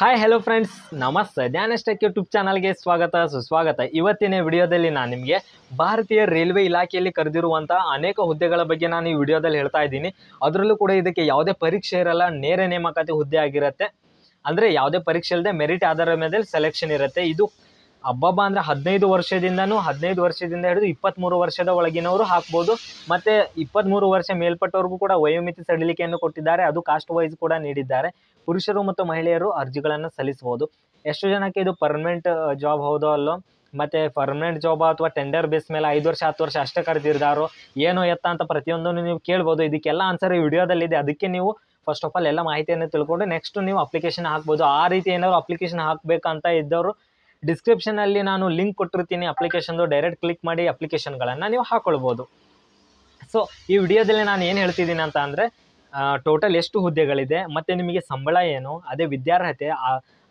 Hi hello friends ನಮಸ್ತೆ ಧ್ಯಾನಸ್ಟೆಕ್ YouTube ಚಾನಲ್ಗೆ ಸ್ವಾಗತ, ಸುಸ್ವಾಗತ. ಇವತ್ತಿನ ವಿಡಿಯೋದಲ್ಲಿ ನಾನು ನಿಮಗೆ ಭಾರತೀಯ ರೈಲ್ವೆ ಇಲಾಖೆಯಲ್ಲಿ ಕರೆದಿರುವಂಥ ಅನೇಕ ಹುದ್ದೆಗಳ ಬಗ್ಗೆ ನಾನು ಈ ವಿಡಿಯೋದಲ್ಲಿ ಹೇಳ್ತಾ ಇದ್ದೀನಿ. ಅದರಲ್ಲೂ ಕೂಡ ಇದಕ್ಕೆ ಯಾವುದೇ ಪರೀಕ್ಷೆ ಇರಲ್ಲ, ನೇರ ನೇಮಕಾತಿ ಹುದ್ದೆ ಆಗಿರುತ್ತೆ. ಅಂದರೆ ಯಾವುದೇ ಪರೀಕ್ಷೆ ಇಲ್ಲದೆ ಮೆರಿಟ್ ಆಧಾರದ ಮೇಲೆ ಸೆಲೆಕ್ಷನ್ ಇರುತ್ತೆ. ಇದು ಹಬ್ಬಬ್ಬ ಅಂದ್ರೆ ಹದಿನೈದು ವರ್ಷದಿಂದನೂ ಹದಿನೈದು ವರ್ಷದಿಂದ ಹಿಡಿದು ಇಪ್ಪತ್ತ್ಮೂರು ವರ್ಷದ ಒಳಗಿನವರು ಹಾಕ್ಬೋದು. ಮತ್ತು ಇಪ್ಪತ್ತ್ಮೂರು ವರ್ಷ ಮೇಲ್ಪಟ್ಟವ್ರಿಗೂ ಕೂಡ ವಯೋಮಿತಿ ಸಡಿಲಿಕೆಯನ್ನು ಕೊಟ್ಟಿದ್ದಾರೆ. ಅದು ಕಾಸ್ಟ್ ವೈಸ್ ಕೂಡ ನೀಡಿದ್ದಾರೆ. ಪುರುಷರು ಮತ್ತು ಮಹಿಳೆಯರು ಅರ್ಜಿಗಳನ್ನು ಸಲ್ಲಿಸಬಹುದು. ಎಷ್ಟು ಜನಕ್ಕೆ ಇದು ಪರ್ಮನೆಂಟ್ ಜಾಬ್ ಹೌದೋ ಅಲ್ಲೋ, ಮತ್ತು ಪರ್ಮನೆಂಟ್ ಜಾಬ್ ಅಥವಾ ಟೆಂಡರ್ ಬೇಸ್ ಮೇಲೆ ಐದು ವರ್ಷ, ಹತ್ತು ವರ್ಷ ಅಷ್ಟೇ ಕರೆದಿರ್ದಾರೋ, ಏನೋ ಎತ್ತ ಅಂತ ಪ್ರತಿಯೊಂದನ್ನು ನೀವು ಕೇಳ್ಬೋದು. ಇದಕ್ಕೆಲ್ಲ ಆನ್ಸರ್ ಈ ವಿಡಿಯೋದಲ್ಲಿದೆ. ಅದಕ್ಕೆ ನೀವು ಫಸ್ಟ್ ಆಫ್ ಆಲ್ ಎಲ್ಲ ಮಾಹಿತಿಯನ್ನು ತಿಳ್ಕೊಂಡು ನೆಕ್ಸ್ಟ್ ನೀವು ಅಪ್ಲಿಕೇಶನ್ ಹಾಕ್ಬೋದು. ಆ ರೀತಿ ಏನಾದ್ರು ಅಪ್ಲಿಕೇಶನ್ ಹಾಕಬೇಕಂತ ಇದ್ದವರು ಡಿಸ್ಕ್ರಿಪ್ಷನಲ್ಲಿ ನಾನು ಲಿಂಕ್ ಕೊಟ್ಟಿರ್ತೀನಿ. ಅಪ್ಲಿಕೇಶನ್ದು ಡೈರೆಕ್ಟ್ ಕ್ಲಿಕ್ ಮಾಡಿ ಅಪ್ಲಿಕೇಶನ್ಗಳನ್ನು ನೀವು ಹಾಕ್ಕೊಳ್ಬೋದು ಸೊ ಈ ವಿಡಿಯೋದಲ್ಲಿ ನಾನು ಏನು ಹೇಳ್ತಿದ್ದೀನಿ ಅಂತ ಅಂದರೆ ಟೋಟಲ್ ಎಷ್ಟು ಹುದ್ದೆಗಳಿದೆ, ಮತ್ತು ನಿಮಗೆ ಸಂಬಳ ಏನು, ಅದೇ ವಿದ್ಯಾರ್ಹತೆ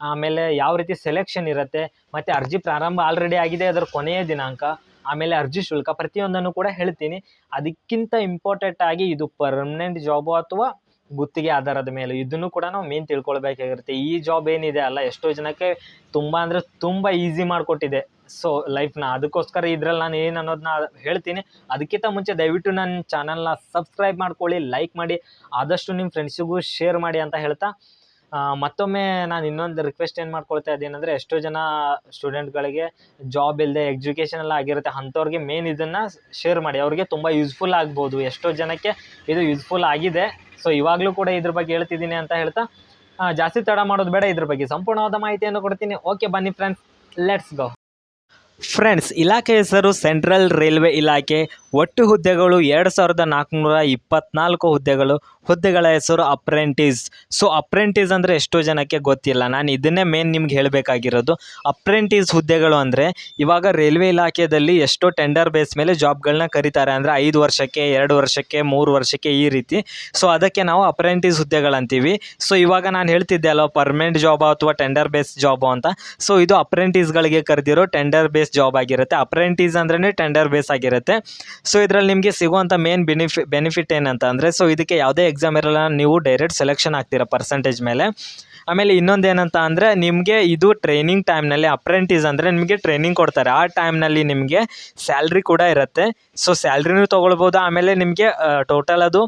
ಆಮೇಲೆ ಯಾವ ರೀತಿ ಸೆಲೆಕ್ಷನ್ ಇರುತ್ತೆ, ಮತ್ತು ಅರ್ಜಿ ಪ್ರಾರಂಭ ಆಲ್ರೆಡಿ ಆಗಿದೆ ಅದರ ಕೊನೆಯ ದಿನಾಂಕ, ಆಮೇಲೆ ಅರ್ಜಿ ಶುಲ್ಕ ಪ್ರತಿಯೊಂದನ್ನು ಕೂಡ ಹೇಳ್ತೀನಿ. ಅದಕ್ಕಿಂತ ಇಂಪಾರ್ಟೆಂಟ್ ಆಗಿ ಇದು ಪರ್ಮನೆಂಟ್ ಜಾಬು ಅಥವಾ ಗುತ್ತಿಗೆ ಆಧಾರದ ಮೇಲೆ ಇದನ್ನು ಕೂಡ ನಾವು ಮೇನ್ ತಿಳ್ಕೊಳ್ಬೇಕಾಗಿರುತ್ತೆ. ಈ ಜಾಬ್ ಏನಿದೆ ಅಲ್ಲ, ಎಷ್ಟೋ ಜನಕ್ಕೆ ತುಂಬ ಅಂದರೆ ತುಂಬ ಈಸಿ ಮಾಡಿಕೊಟ್ಟಿದೆ. ಸೊ ಲೈಫ್ನ ಅದಕ್ಕೋಸ್ಕರ ಇದ್ರಲ್ಲಿ ನಾನು ಏನು ಅನ್ನೋದನ್ನ ಹೇಳ್ತೀನಿ. ಅದಕ್ಕಿಂತ ಮುಂಚೆ ದಯವಿಟ್ಟು ನನ್ನ ಚಾನಲ್ನ ಸಬ್ಸ್ಕ್ರೈಬ್ ಮಾಡ್ಕೊಳ್ಳಿ ಲೈಕ್ ಮಾಡಿ, ಆದಷ್ಟು ನಿಮ್ಮ ಫ್ರೆಂಡ್ಸಿಗೂ ಶೇರ್ ಮಾಡಿ ಅಂತ ಹೇಳ್ತಾ ಮತ್ತೊಮ್ಮೆ ನಾನು ಇನ್ನೊಂದು ರಿಕ್ವೆಸ್ಟ್ ಏನು ಮಾಡ್ಕೊಳ್ತಾ ಇದ್ದೀನಂದರೆ ಎಷ್ಟೋ ಜನ ಸ್ಟೂಡೆಂಟ್ಗಳಿಗೆ ಜಾಬ್ ಇಲ್ಲದೆ ಎಜುಕೇಷನ್ ಎಲ್ಲ ಆಗಿರುತ್ತೆ, ಅಂಥವ್ರಿಗೆ ಮೇನ್ ಇದನ್ನು ಶೇರ್ ಮಾಡಿ. ಅವ್ರಿಗೆ ತುಂಬ ಯೂಸ್ಫುಲ್ ಆಗ್ಬೋದು. ಎಷ್ಟೋ ಜನಕ್ಕೆ ಇದು ಯೂಸ್ಫುಲ್ ಆಗಿದೆ. ಸೊ ಇವಾಗಲೂ ಕೂಡ ಇದ್ರ ಬಗ್ಗೆ ಹೇಳ್ತಿದ್ದೀನಿ ಅಂತ ಹೇಳ್ತಾ ಜಾಸ್ತಿ ತಡ ಮಾಡೋದು ಬೇಡ ಇದ್ರ ಬಗ್ಗೆ. ಸಂಪೂರ್ಣವಾದ ಮಾಹಿತಿಯನ್ನು ಕೊಡ್ತೀನಿ. ಓಕೆ ಬನ್ನಿ ಫ್ರೆಂಡ್ಸ್ ಲೆಟ್ಸ್ ಗೋ ಫ್ರೆಂಡ್ಸ್, ಇಲಾಖೆ ಹೆಸರು ಸೆಂಟ್ರಲ್ ರೈಲ್ವೆ ಇಲಾಖೆ. ಒಟ್ಟು ಹುದ್ದೆಗಳು ಎರಡು ಸಾವಿರದ ನಾಲ್ಕುನೂರ ಇಪ್ಪತ್ನಾಲ್ಕು ಹುದ್ದೆಗಳು. ಹುದ್ದೆಗಳ ಹೆಸರು ಅಪ್ರೆಂಟಿಸ್. ಸೊ, ಅಪ್ರೆಂಟಿಸ್ ಅಂದರೆ ಎಷ್ಟೋ ಜನಕ್ಕೆ ಗೊತ್ತಿಲ್ಲ. ನಾನು ಇದನ್ನೇ ಮೇನ್ ನಿಮ್ಗೆ ಹೇಳಬೇಕಾಗಿರೋದು. ಅಪ್ರೆಂಟಿಸ್ ಹುದ್ದೆಗಳು ಅಂದರೆ, ಇವಾಗ ರೈಲ್ವೆ ಇಲಾಖೆಯಲ್ಲಿ ಎಷ್ಟೋ ಟೆಂಡರ್ ಬೇಸ್ ಮೇಲೆ ಜಾಬ್ಗಳನ್ನ ಕರೀತಾರೆ. ಅಂದರೆ ಐದು ವರ್ಷಕ್ಕೆ, ಎರಡು ವರ್ಷಕ್ಕೆ, ಮೂರು ವರ್ಷಕ್ಕೆ ಈ ರೀತಿ. ಸೊ, ಅದಕ್ಕೆ ನಾವು ಅಪ್ರೆಂಟಿಸ್ ಹುದ್ದೆಗಳಂತೀವಿ ಸೊ, ಇವಾಗ ನಾನು ಹೇಳ್ತಿದ್ದೆ ಅಲ್ವ ಪರ್ಮನೆಂಟ್ ಜಾಬ್ ಅಥವಾ ಟೆಂಡರ್ ಬೇಸ್ ಜಾಬು ಅಂತ. ಸೊ, ಇದು ಅಪ್ರೆಂಟಿಸ್ಗಳಿಗೆ ಕರೆದಿರೋ ಟೆಂಡರ್ ಬೇಸ್ ಜಾಬ್ ಆಗಿರುತ್ತೆ. ಅಪ್ರೆಂಟಿಸ್ ಅಂದ್ರೆ ಟೆಂಡರ್ ಬೇಸ್ ಆಗಿರುತ್ತೆ. ಸೊ ಇದರಲ್ಲಿ ನಿಮಗೆ ಸಿಗುವಂಥ ಮೇನ್ ಬೆನಿಫಿ ಬೆನಿಫಿಟ್ ಏನಂತ ಅಂದರೆ ಸೊ ಇದಕ್ಕೆ ಯಾವುದೇ ಎಕ್ಸಾಮ್ ಇರಲ್ಲ, ನೀವು ಡೈರೆಕ್ಟ್ ಸೆಲೆಕ್ಷನ್ ಆಗ್ತೀರಾ ಪರ್ಸೆಂಟೇಜ್ ಮೇಲೆ. ಆಮೇಲೆ ಇನ್ನೊಂದು ಏನಂತ ಅಂದರೆ, ನಿಮಗೆ ಇದು ಟ್ರೈನಿಂಗ್ ಟೈಮ್ನಲ್ಲಿ ಅಪ್ರೆಂಟಿಸ್ ಅಂದರೆ ನಿಮಗೆ ಟ್ರೈನಿಂಗ್ ಕೊಡ್ತಾರೆ. ಆ ಟೈಮ್ನಲ್ಲಿ ನಿಮಗೆ ಸ್ಯಾಲ್ರಿ ಕೂಡ ಇರುತ್ತೆ. ಸೊ ಸ್ಯಾಲ್ರಿನೂ ತೊಗೊಳ್ಬೋದು? ಆಮೇಲೆ ನಿಮಗೆ ಟೋಟಲ್ ಅದು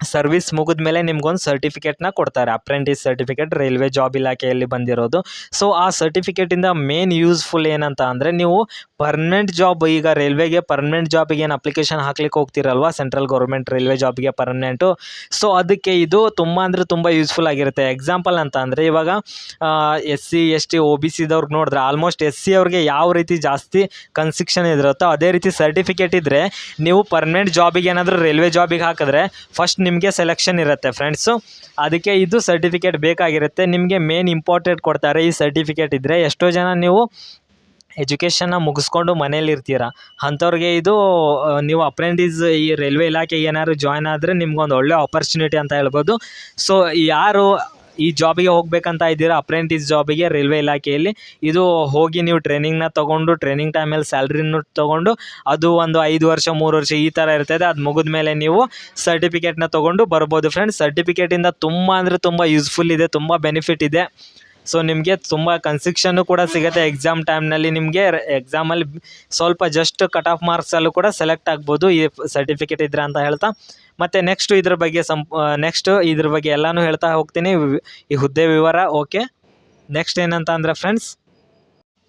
ಸರ್ವಿಸ್ ಮುಗಿದ ಮೇಲೆ ನಿಮ್ಗೊಂದು ಸರ್ಟಿಫಿಕೇಟ್ನ ಕೊಡ್ತಾರೆ. ಅಪ್ರೆಂಟಿಸ್ ಸರ್ಟಿಫಿಕೇಟ್, ರೈಲ್ವೆ ಜಾಬ್ ಇಲಾಖೆಯಲ್ಲಿ ಬಂದಿರೋದು. ಸೊ ಆ ಸರ್ಟಿಫಿಕೇಟಿಂದ ಮೇನ್ ಯೂಸ್ಫುಲ್ ಏನಂತ ಅಂದರೆ ನೀವು ಪರ್ಮನೆಂಟ್ ಜಾಬ್ ಈಗ ರೈಲ್ವೆಗೆ ಪರ್ಮನೆಂಟ್ ಜಾಬಿಗೆ ಏನು ಅಪ್ಲಿಕೇಶನ್ ಹಾಕ್ಲಿಕ್ಕೆ ಹೋಗ್ತಿರಲ್ವಾ? ಸೆಂಟ್ರಲ್ ಗೌರ್ಮೆಂಟ್ ರೈಲ್ವೆ ಜಾಬ್ಗೆ ಪರ್ಮನೆಂಟು ಸೊ ಅದಕ್ಕೆ ಇದು ತುಂಬ ಅಂದರೆ ತುಂಬ ಯೂಸ್ಫುಲ್ ಆಗಿರುತ್ತೆ. ಎಕ್ಸಾಂಪಲ್ ಅಂತ ಅಂದರೆ ಇವಾಗ S C S T O B ಸಿದವ್ರಿಗೆ ನೋಡಿದ್ರೆ ಆಲ್ಮೋಸ್ಟ್ ಎಸ್ ಸಿ ಅವ್ರಿಗೆ ಯಾವ ರೀತಿ ಜಾಸ್ತಿ ಕನ್ಸಿಕ್ಷನ್ ಇದಿರುತ್ತೋ ಅದೇ ರೀತಿ ಸರ್ಟಿಫಿಕೇಟ್ ಇದ್ದರೆ ನೀವು ಪರ್ಮನೆಂಟ್ ಜಾಬಿಗೆ ಏನಾದರೂ ರೈಲ್ವೆ ಜಾಬಿಗೆ ಹಾಕಿದ್ರೆ ಫಸ್ಟ್ ನಿಮಗೆ ಸೆಲೆಕ್ಷನ್ ಇರುತ್ತೆ ಫ್ರೆಂಡ್ಸು ಅದಕ್ಕೆ ಇದು ಸರ್ಟಿಫಿಕೇಟ್ ಬೇಕಾಗಿರುತ್ತೆ. ನಿಮಗೆ ಮೇನ್ ಇಂಪಾರ್ಟೆಂಟ್ ಕೊಡ್ತಾರೆ ಈ ಸರ್ಟಿಫಿಕೇಟ್ ಇದ್ದರೆ ಎಷ್ಟೋ ಜನ ನೀವು ಎಜುಕೇಷನ್ನ ಮುಗಿಸ್ಕೊಂಡು ಮನೇಲಿರ್ತೀರ ಅಂಥವ್ರಿಗೆ ಇದು ನೀವು ಅಪ್ರೆಂಟಿಸ್ ಈ ರೈಲ್ವೆ ಇಲಾಖೆಗೆ ಏನಾದ್ರು ಜಾಯ್ನ್ ಆದರೆ ನಿಮ್ಗೊಂದು ಒಳ್ಳೆ ಆಪರ್ಚುನಿಟಿ ಅಂತ ಹೇಳ್ಬೋದು. ಸೊ ಯಾರು ಈ ಜಾಬಿಗೆ ಹೋಗ್ಬೇಕಂತ ಇದ್ದೀರಾ? ಅಪ್ರೆಂಟಿಸ್ ಜಾಬಿಗೆ ರೈಲ್ವೆ ಇಲಾಖೆಯಲ್ಲಿ? ಇದು ಹೋಗಿ ನೀವು ಟ್ರೈನಿಂಗ್ನ ತೊಗೊಂಡು ಟ್ರೈನಿಂಗ್ ಟೈಮಲ್ಲಿ ಸ್ಯಾಲ್ರಿನೂ ತೊಗೊಂಡು, ಅದು ಒಂದು ಐದು ವರ್ಷ, ಮೂರು ವರ್ಷ ಈ ಥರ ಇರ್ತದೆ. ಅದು ಮುಗಿದ ಮೇಲೆ ನೀವು ಸರ್ಟಿಫಿಕೇಟ್ನ ತೊಗೊಂಡು ಬರ್ಬೋದು. ಫ್ರೆಂಡ್ಸ್ ಸರ್ಟಿಫಿಕೇಟಿಂದ ತುಂಬ ಅಂದರೆ ತುಂಬ ಯೂಸ್ಫುಲ್ ಇದೆ, ತುಂಬ ಬೆನಿಫಿಟ್ ಇದೆ. ಸೊ ನಿಮಗೆ ತುಂಬ ಕನ್ಸಿಕ್ಷನ್ನು ಕೂಡ ಸಿಗುತ್ತೆ ಎಕ್ಸಾಮ್ ಟೈಮ್ನಲ್ಲಿ ನಿಮಗೆ ಎಕ್ಸಾಮಲ್ಲಿ ಸ್ವಲ್ಪ ಜಸ್ಟ್ ಕಟ್ ಆಫ್ ಮಾರ್ಕ್ಸಲ್ಲೂ ಕೂಡ ಸೆಲೆಕ್ಟ್ ಆಗ್ಬೋದು ಈ ಸರ್ಟಿಫಿಕೇಟ್ ಇದ್ರೆ ಅಂತ ಹೇಳ್ತಾ. ಮತ್ತು ನೆಕ್ಸ್ಟ್ ಇದ್ರ ಬಗ್ಗೆ ಸಂಪ್ ನೆಕ್ಸ್ಟ್ ಇದ್ರ ಬಗ್ಗೆ ಎಲ್ಲನೂ ಹೇಳ್ತಾ ಹೋಗ್ತೀನಿ. ಈ ಹುದ್ದೆ ವಿವರ ಓಕೆ ನೆಕ್ಸ್ಟ್ ಏನಂತ ಅಂದರೆ ಫ್ರೆಂಡ್ಸ್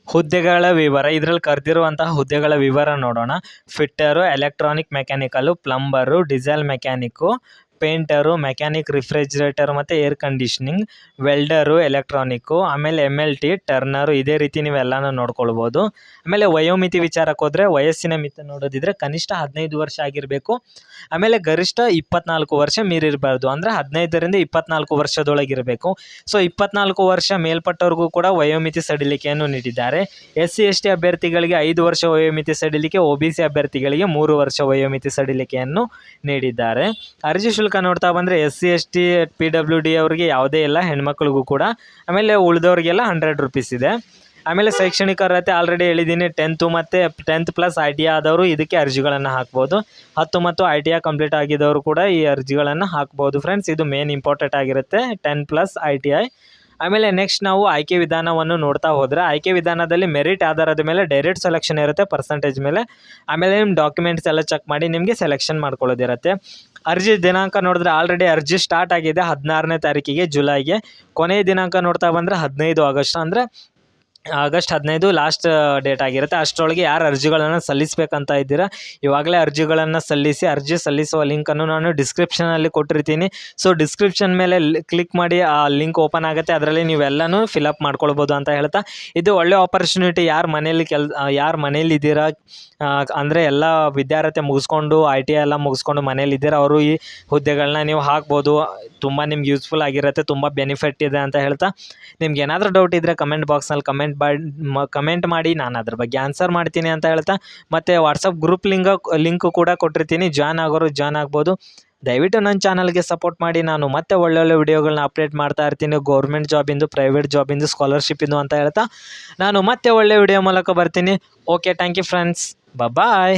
ಹುದ್ದೆಗಳ ವಿವರ. ಇದರಲ್ಲಿ ಕರೆದಿರುವಂತಹ ಹುದ್ದೆಗಳ ವಿವರ ನೋಡೋಣ. Fitter electronic mechanical plumber diesel mechanic painter, mechanic, refrigerator ಮತ್ತು ಏರ್ ಕಂಡೀಷ್ನಿಂಗ್, ವೆಲ್ಡರು, ಎಲೆಕ್ಟ್ರಾನಿಕ್ಕು, ಆಮೇಲೆ ಎಂ ಎಲ್ ಟಿ, ಟರ್ನರು, ಇದೇ ರೀತಿ ನೀವೆಲ್ಲನೂ ನೋಡ್ಕೊಳ್ಬೋದು. ಆಮೇಲೆ ವಯೋಮಿತಿ ವಿಚಾರಕ್ಕೆ ಹೋದರೆ ವಯಸ್ಸಿನ ಮಿತಿ ನೋಡೋದಿದ್ರೆ ಕನಿಷ್ಠ ಹದಿನೈದು ವರ್ಷ ಆಗಿರಬೇಕು. ಆಮೇಲೆ ಗರಿಷ್ಠ ಇಪ್ಪತ್ನಾಲ್ಕು ವರ್ಷ ಮೀರಿರಬಾರ್ದು. ಅಂದರೆ ಹದಿನೈದರಿಂದ ಇಪ್ಪತ್ನಾಲ್ಕು ವರ್ಷದೊಳಗಿರಬೇಕು. ಸೊ, ಇಪ್ಪತ್ನಾಲ್ಕು ವರ್ಷ ಮೇಲ್ಪಟ್ಟವ್ರಿಗೂ ಕೂಡ ವಯೋಮಿತಿ ಸಡಿಲಿಕೆಯನ್ನು ನೀಡಿದ್ದಾರೆ. ಎಸ್ ಸಿ ಎಸ್ ಟಿ ಅಭ್ಯರ್ಥಿಗಳಿಗೆ ಐದು ವರ್ಷ ವಯೋಮಿತಿ ಸಡಿಲಿಕೆ, ಒ ಬಿ ಸಿ ಅಭ್ಯರ್ಥಿಗಳಿಗೆ ಮೂರು ವರ್ಷ ವಯೋಮಿತಿ ಸಡಿಲಿಕೆಯನ್ನು ನೀಡಿದ್ದಾರೆ. ಅರ್ಜಿ ನೋಡ್ತಾ ಬಂದರೆ S C, S T, P W D ಅವರಿಗೆ ಯಾವುದೇ ಇಲ್ಲ, ಹೆಣ್ಮಕ್ಳಿಗೂ ಕೂಡ. ಆಮೇಲೆ ಉಳಿದವ್ರಿಗೆಲ್ಲ ಹಂಡ್ರೆಡ್ ರುಪೀಸ್ ಇದೆ. ಆಮೇಲೆ ಶೈಕ್ಷಣಿಕ ಅರ್ಹತೆ ಆಲ್ರೆಡಿ ಹೇಳಿದ್ದೀನಿ ಟೆಂತು ಮತ್ತು ಟೆಂತ್ ಪ್ಲಸ್ ಐ ಟಿ ಆದವರು ಇದಕ್ಕೆ ಅರ್ಜಿಗಳನ್ನು ಹಾಕ್ಬೋದು. ಹತ್ತು ಮತ್ತು ಐ ಟಿ ಐ ಕಂಪ್ಲೀಟ್ ಆಗಿದ್ದವರು ಕೂಡ ಈ ಅರ್ಜಿಗಳನ್ನು ಹಾಕ್ಬೋದು. ಫ್ರೆಂಡ್ಸ್ ಇದು ಮೇನ್ ಇಂಪಾರ್ಟೆಂಟ್ ಆಗಿರುತ್ತೆ ten plus I T I ಆಮೇಲೆ ನೆಕ್ಸ್ಟ್ ನಾವು ಆಯ್ಕೆ ವಿಧಾನವನ್ನು ನೋಡ್ತಾ ಹೋದರೆ, ಆಯ್ಕೆ ವಿಧಾನದಲ್ಲಿ ಮೆರಿಟ್ ಆಧಾರದ ಮೇಲೆ ಡೈರೆಕ್ಟ್ ಸೆಲೆಕ್ಷನ್ ಇರುತ್ತೆ ಪರ್ಸೆಂಟೇಜ್ ಮೇಲೆ. ಆಮೇಲೆ ನಿಮ್ಮ ಡಾಕ್ಯುಮೆಂಟ್ಸ್ ಎಲ್ಲ ಚೆಕ್ ಮಾಡಿ ನಿಮಗೆ ಸೆಲೆಕ್ಷನ್ ಮಾಡ್ಕೊಳ್ಳೋದಿರುತ್ತೆ. ಅರ್ಜಿ ದಿನಾಂಕ ನೋಡಿದ್ರೆ ಆಲ್ರೆಡಿ ಅರ್ಜಿ ಸ್ಟಾರ್ಟ್ ಆಗಿದೆ ಹದಿನಾರನೇ ತಾರೀಕಿಗೆ, ಜುಲೈಗೆ. ಕೊನೆಯ ದಿನಾಂಕ ನೋಡ್ತಾ ಬಂದರೆ ಹದಿನೈದು ಆಗಸ್ಟ್. ಅಂದರೆ ಆಗಸ್ಟ್ ಹದಿನೈದು ಲಾಸ್ಟ್ ಡೇಟ್ ಆಗಿರುತ್ತೆ. ಅಷ್ಟರೊಳಗೆ ಯಾರು ಅರ್ಜಿಗಳನ್ನು ಸಲ್ಲಿಸಬೇಕಂತ ಇದ್ದೀರಾ? ಇವಾಗಲೇ ಅರ್ಜಿಗಳನ್ನು ಸಲ್ಲಿಸಿ, ಅರ್ಜಿ ಸಲ್ಲಿಸುವ ಲಿಂಕನ್ನು ನಾನು ಡಿಸ್ಕ್ರಿಪ್ಷನಲ್ಲಿ ಕೊಟ್ಟಿರ್ತೀನಿ. ಸೊ ಡಿಸ್ಕ್ರಿಪ್ಷನ್ ಮೇಲೆ ಕ್ಲಿಕ್ ಮಾಡಿ ಆ ಲಿಂಕ್ ಓಪನ್ ಆಗುತ್ತೆ. ಅದರಲ್ಲಿ ನೀವೆಲ್ಲನೂ ಫಿಲಪ್ ಮಾಡ್ಕೊಳ್ಬೋದು ಅಂತ ಹೇಳ್ತಾ. ಇದು ಒಳ್ಳೆ ಆಪರ್ಚುನಿಟಿ ಯಾರು ಮನೇಲಿ ಕೆಲ್ ಯಾರು ಮನೇಲಿದ್ದೀರಾ ಅಂದರೆ ಎಲ್ಲ ವಿದ್ಯಾರ್ಥಿ ಮುಗಿಸ್ಕೊಂಡು ಐ ಟಿ ಎಲ್ಲ ಮುಗಿಸ್ಕೊಂಡು ಮನೇಲಿದ್ದೀರಾ ಅವರು ಈ ಹುದ್ದೆಗಳನ್ನ ನೀವು ಹಾಕ್ಬೋದು. ತುಂಬ ನಿಮ್ಗೆ ಯೂಸ್ಫುಲ್ ಆಗಿರುತ್ತೆ. ತುಂಬ ಬೆನಿಫಿಟ್ ಇದೆ ಅಂತ ಹೇಳ್ತಾ. ನಿಮ್ಗೆ ಏನಾದರೂ ಡೌಟ್ ಇದ್ದರೆ ಕಮೆಂಟ್ ಬಾಕ್ಸ್ನಲ್ಲಿ ಕಮೆಂಟ್ ಮಾಡಿ ಕಮೆಂಟ್ ಮಾಡಿ ನಾನು ಅದ್ರ ಬಗ್ಗೆ ಆನ್ಸರ್ ಮಾಡ್ತೀನಿ ಅಂತ ಹೇಳ್ತಾ, ಮತ್ತು ವಾಟ್ಸಪ್ ಗ್ರೂಪ್ ಲಿಂಗ ಲಿಂಕು ಕೂಡ ಕೊಟ್ಟಿರ್ತೀನಿ. ಜಾಯ್ನ್ ಆಗೋರು ಜಾಯ್ನ್ ಆಗ್ಬೋದು. ದಯವಿಟ್ಟು ನನ್ನ ಚಾನಲ್ಗೆ ಸಪೋರ್ಟ್ ಮಾಡಿ. ನಾನು ಮತ್ತೆ ಒಳ್ಳೊಳ್ಳೆ ವಿಡಿಯೋಗಳನ್ನ ಅಪ್ಡೇಟ್ ಮಾಡ್ತಾ ಇರ್ತೀನಿ. ಗೌರ್ಮೆಂಟ್ ಜಾಬಿಂದು ಪ್ರೈವೇಟ್ ಜಾಬಿಂದು ಸ್ಕಾಲರ್ಶಿಪ್ಪಿಂದು ಅಂತ ಹೇಳ್ತಾ, ನಾನು ಮತ್ತೆ ಒಳ್ಳೆ ವಿಡಿಯೋ ಮೂಲಕ ಬರ್ತೀನಿ. Okay thank you friends bye